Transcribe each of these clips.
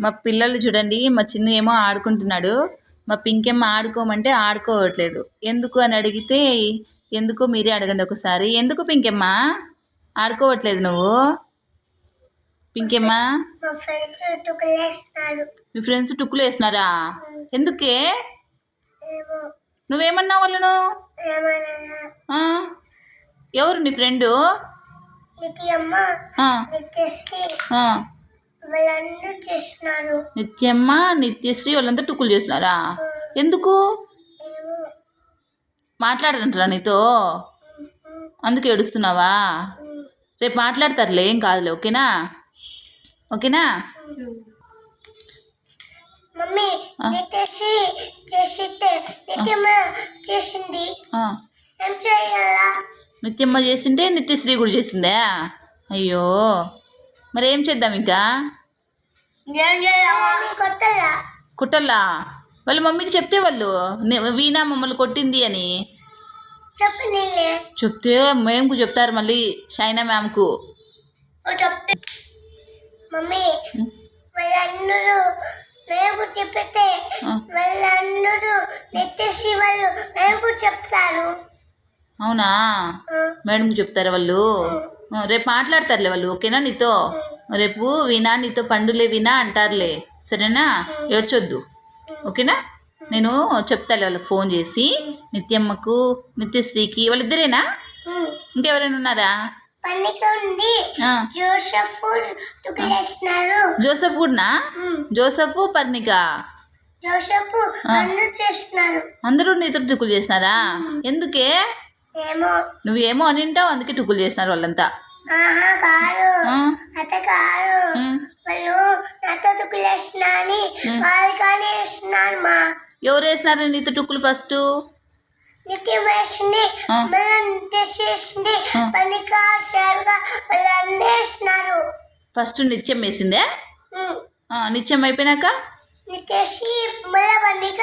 మా పిల్లలు చూడండి మా చిన్ను ఏమో ఆడుకుంటున్నాడు. మా పింకెమ్మ ఆడుకోమంటే ఆడుకోవట్లేదు. ఎందుకు అని అడిగితే ఎందుకు మీరే అడగండి ఒకసారి. ఎందుకు పింకెమ్మ? ఆడుకోవట్లేదు నువ్వు. పింకెమ్మ? మా ఫ్రెండ్స్ టుక్కులు వేసినారా ఎందుకే? నువ్వేమన్నావు వాళ్ళను? ఎవరు నీ ఫ్రెండు? వాళ్ళందరూ చేస్తున్నారు. నిత్యమ్మ నిత్యశ్రీ వాళ్ళంతా టుక్కులు చేసినారా ఎందుకు? ఏమో. మాట్లాడరంటారా నీతో. అందుకు ఏడుస్తున్నావా? రేపు మాట్లాడతారులే ఏం కాదులే ఓకేనా? ఓకేనా? మమ్మీ నిత్యశ్రీ చేసితే నిత్యమ్మ చేసింది. చేయాలా? నిత్యమ్మ చేసింటే నిత్యశ్రీ కూడా చేసిందా? అయ్యో. మరి ఏం చేద్దాం? ఇంకా కుట్టల్లా వాళ్ళ మమ్మీకి చెప్తే వాళ్ళు. వీణా మమ్మల్ని కొట్టింది అని. చెప్తే మేంకు చెప్తారు మళ్ళీ షైనా మ్యామ్కు. చెప్తే. మమ్మీ వాళ్ళందరూ మేము. వాళ్ళందరూ వాళ్ళు మేము చెప్తారు. అవునా? ఆ, మేడంకి చెప్తారా వాళ్ళు? రేపు మాట్లాడతారులే వాళ్ళు ఓకేనా నీతో? రేపు వినా నీతో పండులే వినా అంటారులే సరేనా? ఏడ్చొద్దు ఓకేనా? నేను చెప్తాలే వాళ్ళకి ఫోన్ చేసి నిత్యమ్మకు నిత్యశ్రీకి వాళ్ళిద్దరేనా. ఇంకెవరైనా ఉన్నారా? జోసఫ్ తుగిలేస్తున్నారు జోసఫ్ కూడానా? ఉమ్. జోసఫ్ పర్ణిక? అందరూ నీతో టుకులు చేసినారా? ఎందుకే? ఏమో. నువ్వేమో అని ఉంటావు అందుకే టుకులు చేసినారు వాళ్ళంతా. ఆహా కాదు. ఆ, అత కాదు. వాళ్ళు నాతో తుగిలేస్తున్నా అని వాళ్ళు కానీ వేస్తున్నారు మా. ఎవరు వేసినారు నీతో టుక్కులు ఫస్ట్? నిత్యం వేసింది నిత్య చేసింది పనిక సేవగా వాళ్ళు అన్నీ వేస్తున్నారు ఫస్ట్ నిత్యం వేసిందే నిత్యం అయిపోయినాక? నిత్యశ్రీ మళ్ళా పనిక.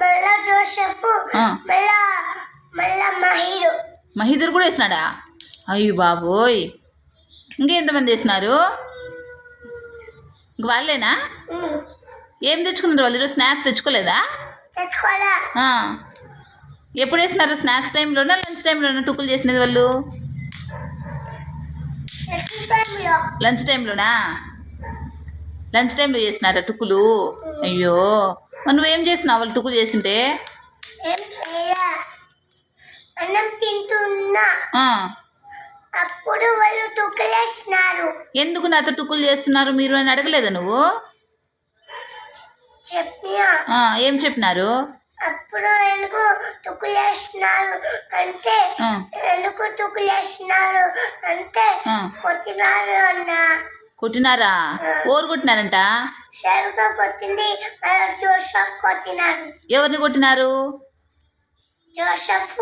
మళ్ళా జోసఫ్ మళ్ళా మహిదర్ కూడా వేసినాడా? అయ్యో బాబోయ్. ఇంకెంతమంది వేసినారు? ఇంక వాళ్ళేనా. ఏం తెచ్చుకున్నారు వాళ్ళు? ఈరోజు స్నాక్స్ తెచ్చుకోలేదా. ఎప్పుడు వేసినారు? స్నాక్స్ టైంలోనా లంచ్ టైంలోనా టుక్కులు చేసినది వాళ్ళు? లంచ్ టైంలోనా? లంచ్ టైంలో చేసినారా టుక్కులు అయ్యో. నువ్వేం చేసినావు వాళ్ళు టుక్కులు చేసింటే? అన్నం తింటున్నా. అప్పుడు వాళ్ళు తుక్కలేస్తున్నారు ఎందుకు నాతో టుక్కులు చేస్తున్నారు మీరు అని అడగలేదా నువ్వు? చెప్పిన. ఏం చెప్పినారు? అప్పుడు ఎందుకు తుక్కులేస్తున్నారు అంటే ఎందుకు తుక్కులేస్తున్నారు అంటే. కొట్టినారు అన్న. కొట్టినారా? ఓరు కొట్టినారంట? సరుగా కొట్టింది జోసఫ్ కొట్టినారు. ఎవరిని కొట్టినారు? జోసఫ్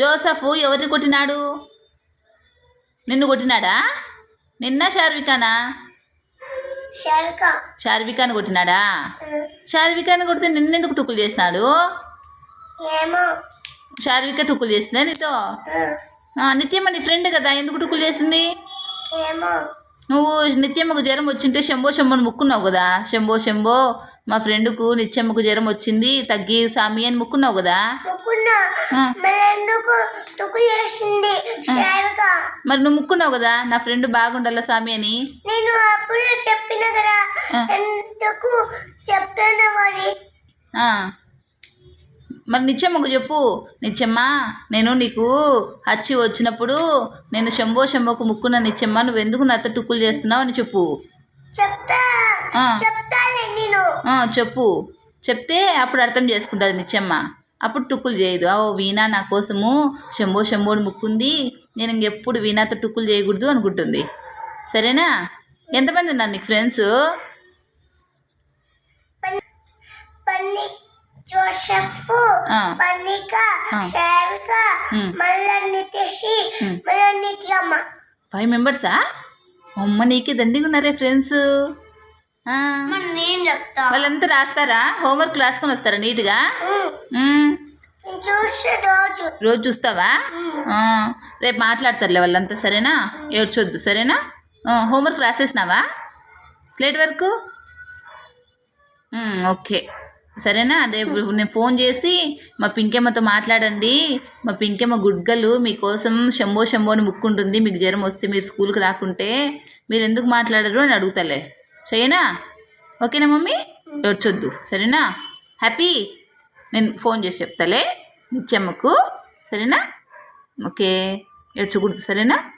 జోసఫ్ ఎవరిని కొట్టినాడు? నిన్ను కొట్టినాడా? నిన్న శార్వికానా శార్వికాని కొట్టినాడా? శార్వికాని కొడితే నిన్నెందుకు టుక్కులు చేసినాడు? శార్విక టుక్కులు చేసిందా నీతో? నిత్యమ్మ నీ ఫ్రెండ్ కదా ఎందుకు టుక్కులు చేసింది? నువ్వు నిత్యమ్మకు జ్వరం వచ్చింటే శంభో శంభోని ముక్కున్నావు కదా శంభో శంభో. మా ఫ్రెండ్కు నిత్యమ్మకు జ్వరం వచ్చింది తగ్గి సామి అని ముక్కున్నావు కదా? మరి నువ్వు ముక్కున్నావు కదా నా ఫ్రెండ్ బాగుండాల స్వామి అని? నేను అప్పుడు చెప్పిన కదా ఆ. ఎందుకు చెప్తాను మరి? నిత్యమ్మకు చెప్పు. నిత్యమ్మ నేను నీకు హచ్చి వచ్చినప్పుడు నేను శంభో శంభోకు ముక్కున్న నిత్యమ్మ నువ్వు ఎందుకు నాతో టుక్కులు చేస్తున్నావు అని చెప్పు. చెప్తా. చెప్పు. చెప్తే అప్పుడు అర్థం చేసుకుంటుంది నిత్యమ్మ అప్పుడు టుక్కులు చేయదు. ఓ వీణా నా కోసము శంభో శంభోని ముక్కుంది. నేను ఇంకెప్పుడు వీణాతో టుక్కులు చేయకూడదు అనుకుంటుంది. సరేనా? ఎంతమంది ఉన్నారు నీకు ఫ్రెండ్స్? పన్ని జోసెఫ్ ఆ. పన్నిక ఆ. సేవిక ఉమ్. మళ్ళా నితేషి ఉమ్. మళ్ళా నిత్యమ్మ. ఫైవ్ మెంబర్సా అమ్మ నీకే దండిగా ఉన్నారే ఫ్రెండ్స్. చెప్తా వాళ్ళంతా రాస్తారా? హోంవర్క్ రాసుకొని వస్తారా నీట్గా? రోజు. చూస్తావా? రేపు మాట్లాడతారులే వాళ్ళంతా సరేనా? ఏడ్చొద్దు సరేనా? హోంవర్క్ రాసేసినావా? Slate work? ఓకే. సరేనా? అదే ఇప్పుడు నేను ఫోన్ చేసి మా పింకెమ్మతో మాట్లాడండి. మా పింకెమ్మ గుడ్గలు మీకోసం శంభో శంభో అని ముక్కుంటుంది. మీకు జ్వరం వస్తే మీరు స్కూల్కి రాకుంటే మీరు ఎందుకు మాట్లాడరు అని అడుగుతలే. చేయనా ఓకేనా మమ్మీ? ఏడ్చొద్దు. సరేనా? హ్యాపీ? నేను ఫోన్ చేసి చెప్తాలే. నిత్యమ్మకు. సరేనా? ఓకే. ఏడ్చకూడదు. సరేనా?